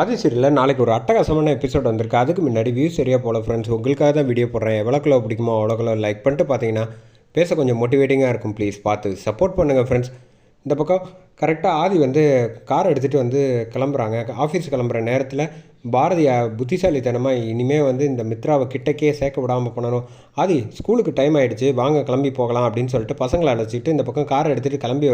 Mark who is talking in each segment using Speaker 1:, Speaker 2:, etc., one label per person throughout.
Speaker 1: ஆதி சீரியலில் நாளைக்கு ஒரு அட்டகாசமான எபிசோட் வந்திருக்கு. அதுக்கு முன்னாடி வியூ சரியாக போகல ஃப்ரெண்ட்ஸ் உங்களுக்காக தான் வீடியோ போடுறேன். எவ்வளோக்குள்ள பிடிக்குமோ அவ்வளோக்குள்ள லைக் பண்ணிட்டு பார்த்தீங்கன்னா பேச கொஞ்சம் மோட்டிவேட்டிங்காக இருக்கும். ப்ளீஸ் பார்த்து சப்போர்ட் பண்ணுங்கள் ஃப்ரெண்ட்ஸ் இந்த பக்கம் கரெக்டாக ஆதி வந்து கார் எடுத்துகிட்டு வந்து கிளம்புறாங்க. ஆஃபீஸ் கிளம்புற நேரத்தில் பாரதியா புத்திசாலித்தனமாக இனிமேல் வந்து இந்த மித்ராவை கிட்டக்கே சேர்க்க விடாமல் பண்ணணும். ஆதி ஸ்கூலுக்கு டைம் ஆகிடுச்சு வாங்க கிளம்பி போகலாம் அப்படின்னு சொல்லிட்டு பசங்களை அழைச்சிட்டு இந்த பக்கம் கார் எடுத்துகிட்டு கிளம்பி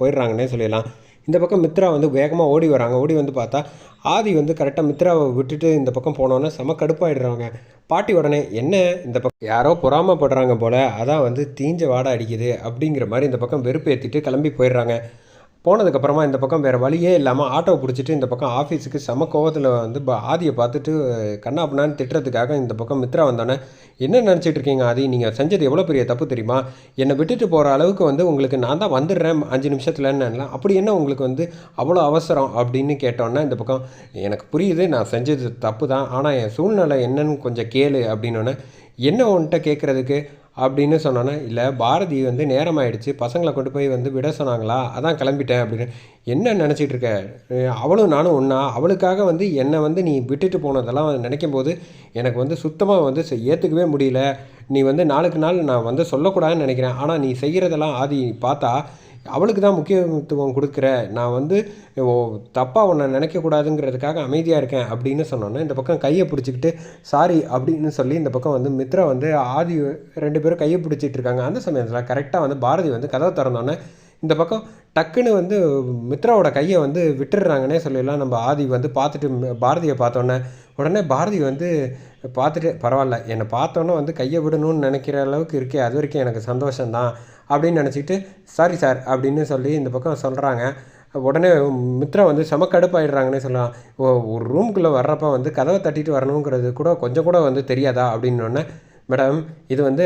Speaker 1: போயிடுறாங்கன்னே சொல்லிடலாம். இந்த பக்கம் மித்ரா வந்து வேகமாக ஓடி வராங்க. ஓடி வந்து பார்த்தா ஆதி வந்து கரெக்டாக மித்ராவை விட்டுட்டு இந்த பக்கம் போனோன்னே செம கடுப்பாயிடுறாங்க. பாட்டி உடனே என்ன இந்த பக்கம்? யாரோ பொறாமப்படுறாங்க போல். அதான் வந்து தீஞ்ச வாடை அடிக்குது. அப்படிங்கிற மாதிரி இந்த பக்கம் வெறுப்பு ஏற்றிட்டு கிளம்பி போயிடுறாங்க. போனதுக்கப்புறமா இந்த பக்கம் வேறு வழியே இல்லாமல் ஆட்டோ பிடிச்சிட்டு இந்த பக்கம் ஆஃபீஸுக்கு செம கோவத்தில் வந்து ப- ஆதியை பார்த்துட்டு கண்ணாப்புனான்னு திட்டுறதுக்காக இந்த பக்கம் மித்ரா வந்தோடனே என்ன நினச்சிட்டு இருக்கீங்க ஆதி? நீங்கள் செஞ்சது எவ்வளோ பெரிய தப்பு தெரியுமா? என்னை விட்டுட்டு போகிற அளவுக்கு வந்து உங்களுக்கு நான் தான் வந்துடுறேன் அஞ்சு நிமிஷத்துலன்னு அப்படி என்ன உங்களுக்கு வந்து அவ்வளோ அவசரம்? அப்படின்னு கேட்டோன்னே இந்த பக்கம் எனக்கு புரியுது நான் செஞ்சது தப்பு தான். ஆனால் என் சூழ்நிலை என்னன்னு கொஞ்சம் கேளு அப்படின்னோடனே என்ன உன்கிட்ட கேட்குறதுக்கு அப்படின்னு சொன்னோன்னே இல்லை பாரதி வந்து நேரமாயிடுச்சு. பசங்களை கொண்டு போய் வந்து விட சொன்னாங்களா? அதான் கிளம்பிட்டேன் அப்படின்னு. என்ன நினச்சிட்டு இருக்க? அவளும் நானும் ஒன்றா அவளுக்காக வந்து என்னை வந்து நீ விட்டுட்டு போனதெல்லாம் நினைக்கும் போது எனக்கு வந்து சுத்தமாக வந்து ஏற்றுக்கவே முடியல. நீ வந்து நாளுக்கு நாள் நான் வந்து சொல்லக்கூடாதுன்னு நினைக்கிறேன். ஆனால் நீ செய்கிறதெல்லாம் ஆதி பார்த்தா அவளுக்கு தான் முக்கியத்துவம் கொடுக்குற நான் வந்து தப்பாக உன்னை நினைக்கக்கூடாதுங்கிறதுக்காக அமைதியாக இருக்கேன் அப்படின்னு சொன்னோன்னே இந்த பக்கம் கையை பிடிச்சிக்கிட்டு சாரி அப்படின்னு சொல்லி இந்த பக்கம் வந்து மித்ரா வந்து ஆதி ரெண்டு பேரும் கையை பிடிச்சிட்டு இருக்காங்க. அந்த சமயத்தில் கரெக்டாக வந்து பாரதி வந்து கதவை திறந்தோன்னே இந்த பக்கம் டக்குன்னு வந்து மித்ராவோட கையை வந்து விட்டுடுறாங்கன்னே சொல்லிடலாம். நம்ம ஆதி வந்து பார்த்துட்டு பாரதியை பார்த்தோன்னே உடனே பாரதி வந்து பார்த்துட்டு பரவாயில்ல என்னை பார்த்தோன்னே வந்து கையை விடணும்னு நினைக்கிற அளவுக்கு இருக்கே அது வரைக்கும் எனக்கு சந்தோஷம்தான் அப்படின்னு நினச்சிக்கிட்டு சாரி சார் அப்படின்னு சொல்லி இந்த பக்கம் சொல்கிறாங்க உடனே மித்ரா வந்து செம கடுப்பாயிடுறாங்கன்னே சொல்லலாம். ஓ ஒரு ரூம்குள்ளே வர்றப்ப வந்து கதவை தட்டிட்டு வரணுங்கிறது கூட கொஞ்சம் கூட வந்து தெரியாதா? அப்படின்னோடனே மேடம் இது வந்து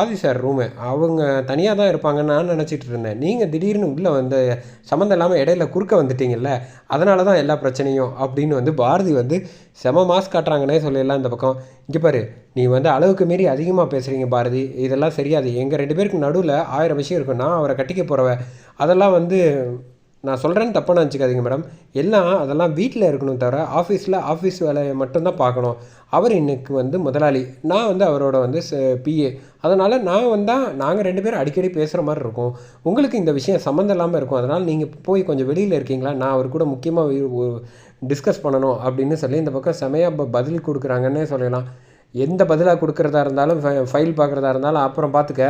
Speaker 1: ஆதி சார் ரூமு அவங்க தனியாக தான் இருப்பாங்கன்னு நான் நினச்சிட்டு இருந்தேன். நீங்கள் திடீர்னு உள்ளே வந்து சம்மந்தம் இல்லாமல் இடையில குறுக்க வந்துட்டீங்கல்ல அதனால தான் எல்லா பிரச்சனையும் அப்படின்னு வந்து பாரதி வந்து செம மாஸ் காட்டுறாங்கன்னே சொல்லிடலாம் இந்த பக்கம். இங்கே பாரு நீ வந்து அளவுக்கு மீறி அதிகமாக பேசுகிறீங்க பாரதி. இதெல்லாம் சரியாது. எங்கள் ரெண்டு பேருக்கு நடுவில் ஆயிரம் விஷயம் இருக்கும் நான் அவரை கட்டிக்க போகிறவ அதெல்லாம் வந்து நான் சொல்கிறேன்னு தப்பாக நினச்சிக்காதீங்க மேடம் எல்லாம் அதெல்லாம் வீட்டில் இருக்கணும் தவிர ஆஃபீஸில் ஆஃபீஸ் வேலையை மட்டும்தான் பார்க்கணும். அவர் இன்னைக்கு வந்து முதலாளி. நான் வந்து அவரோட வந்து பிஏ அதனால் நான் வந்தால் நாங்கள் ரெண்டு பேரும் அடிக்கடி பேசுகிற மாதிரி இருக்கும். உங்களுக்கு இந்த விஷயம் சம்மந்தம் இல்லாமல் இருக்கும். அதனால் நீங்கள் போய் கொஞ்சம் வெளியில் இருக்கீங்களா? நான் அவர் கூட முக்கியமாக டிஸ்கஸ் பண்ணணும் அப்படின்னு சொல்லி இந்த பக்கம் செமையாக பதில் கொடுக்குறாங்கன்னே சொல்லலாம். எந்த பதிலாக கொடுக்குறதா இருந்தாலும் ஃபைல் பார்க்குறதா இருந்தாலும் அப்புறம் பார்த்துக்க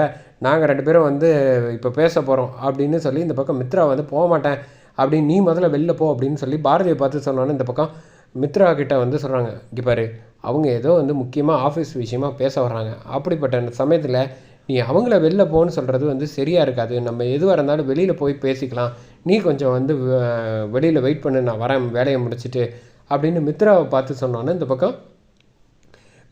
Speaker 1: நாங்கள் ரெண்டு பேரும் வந்து இப்போ பேச போகிறோம் அப்படின்னு சொல்லி இந்த பக்கம் மித்ரா வந்து போக மாட்டேன் அப்படின்னு நீ முதல்ல வெளில போ அப்படின்னு சொல்லி பாரதியை பார்த்து சொன்னோன்னே இந்த பக்கம் மித்ரா கிட்ட வந்து சொல்கிறாங்க இங்கே பாரு அவங்க ஏதோ வந்து முக்கியமாக ஆஃபீஸ் விஷயமா பேச வர்றாங்க. அப்படிப்பட்ட அந்த சமயத்தில் நீ அவங்கள வெளில போன்னு சொல்கிறது வந்து சரியாக இருக்காது. நம்ம எதுவாக இருந்தாலும் வெளியில் போய் பேசிக்கலாம். நீ கொஞ்சம் வந்து வெளியில் வெயிட் பண்ணு. நான் வரேன். வேலையை முடிச்சிட்டு அப்படின்னு மித்ராவை பார்த்து சொன்னோன்னே இந்த பக்கம்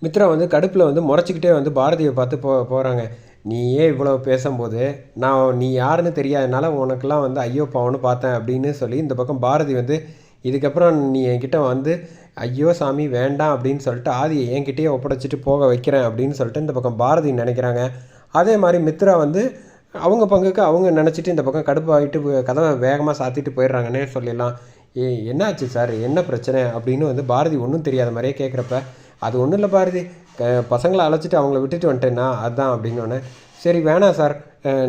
Speaker 1: மித்ரா வந்து கடுப்பில் வந்து முறைச்சிக்கிட்டே வந்து பாரதியை பார்த்து போ போகிறாங்க நீயே இவ்வளோ பேசும்போது? நான் நீ யாருன்னு தெரியாதனால உனக்கெல்லாம் வந்து ஐயோ பாவனு பார்த்தேன் அப்படின்னு சொல்லி இந்த பக்கம் பாரதி வந்து இதுக்கப்புறம் நீ என்கிட்ட வந்து ஐயோ சாமி வேண்டாம் அப்படின்னு சொல்லிட்டு ஆதியை என்கிட்டயே ஒப்படைச்சிட்டு போக வைக்கிறேன் அப்படின்னு சொல்லிட்டு இந்த பக்கம் பாரதி நினைக்கிறாங்க. அதே மாதிரி மித்ரா வந்து அவங்க பங்குக்கு அவங்க நினச்சிட்டு இந்த பக்கம் கடுப்பாகிட்டு கதவை வேகமாக சாத்திட்டு போயிடுறாங்கன்னே சொல்லிடலாம். ஏ என்னாச்சு சார்? என்ன பிரச்சனை? அப்படின்னு வந்து பாரதி ஒன்றும் தெரியாத மாதிரியே கேட்குறப்ப அது ஒன்றும் இல்லை பாரதி. பசங்களை அழைச்சிட்டு அவங்கள விட்டுட்டு வந்துட்டேன்னா அதுதான் அப்படின்னோடனே சரி வேணாம் சார்.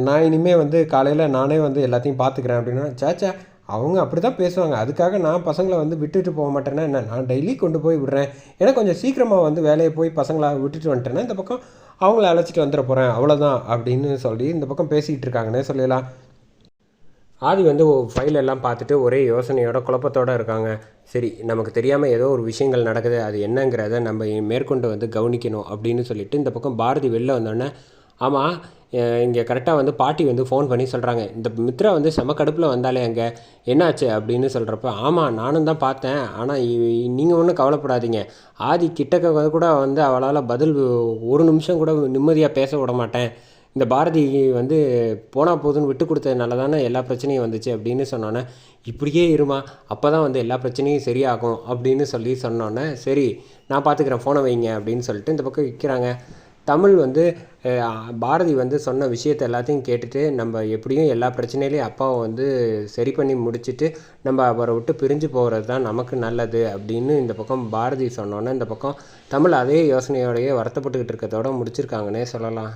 Speaker 1: நான் இனிமேல் வந்து காலையில் நானே வந்து எல்லாத்தையும் பார்த்துக்கிறேன் அப்படின்னா சேச்சா அவங்க அப்படி தான் பேசுவாங்க. அதுக்காக நான் பசங்களை வந்து விட்டுட்டு போக மாட்டேன்னா என்ன? நான் டெய்லி கொண்டு போய் விடுறேன். ஏன்னா கொஞ்சம் சீக்கிரமாக வந்து வேலையை போய் பசங்களை விட்டுட்டு வந்துட்டேன்னா இந்த பக்கம் அவங்கள அழைச்சிட்டு வந்துட போகிறேன் அவ்வளோதான் அப்படின்னு சொல்லி இந்த பக்கம் பேசிகிட்டு இருக்காங்கன்னே சொல்லலாம். ஆதி வந்து ஃபைல் எல்லாம் பார்த்துட்டு ஒரே யோசனையோட குழப்பத்தோடு இருக்காங்க. சரி நமக்கு தெரியாமல் ஏதோ ஒரு விஷயங்கள் நடக்குது. அது என்னங்கிறத நம்ம மேற்கொண்டு வந்து கவனிக்கணும் அப்படின்னு சொல்லிட்டு இந்த பக்கம் பாரதி வெளில வந்தோடனே ஆமாம் இங்கே கரெக்டாக வந்து பாட்டி வந்து ஃபோன் பண்ணி சொல்கிறாங்க இந்த மித்ரா வந்து செம கடுப்பில் வந்தாலே அங்கே என்னாச்சு? அப்படின்னு சொல்கிறப்ப ஆமாம் நானும் தான் பார்த்தேன். ஆனால் நீங்கள் ஒன்றும் கவலைப்படாதீங்க. ஆதி கிட்டக்க கூட வந்து அவளால் பதில் ஒரு நிமிஷம் கூட நிம்மதியாக பேச விட மாட்டேன். இந்த பாரதி வந்து போனால் போதுன்னு விட்டு கொடுத்ததுனால தானே எல்லா பிரச்சனையும் வந்துச்சு அப்படின்னு சொன்னோன்னே இப்படியே இருமா அப்போ தான் வந்து எல்லா பிரச்சனையும் சரியாகும் அப்படின்னு சொல்லி சொன்னோன்னே சரி நான் பார்த்துக்கிறேன் ஃபோனை வைங்க அப்படின்னு சொல்லிட்டு இந்த பக்கம் விற்கிறாங்க தமிழ் வந்து பாரதி வந்து சொன்ன விஷயத்தை எல்லாத்தையும் கேட்டுட்டு நம்ம எப்படியும் எல்லா பிரச்சனையிலையும் அப்பாவை வந்து சரி பண்ணி முடிச்சுட்டு நம்ம அவரை விட்டு பிரிஞ்சு போகிறது தான் நமக்கு நல்லது அப்படின்னு இந்த பக்கம் பாரதி சொன்னோன்னே இந்த பக்கம் தமிழ் அதே யோசனையோடையே வருத்தப்பட்டுக்கிட்டு இருக்கிறதோட முடிச்சிருக்காங்கன்னே சொல்லலாம்.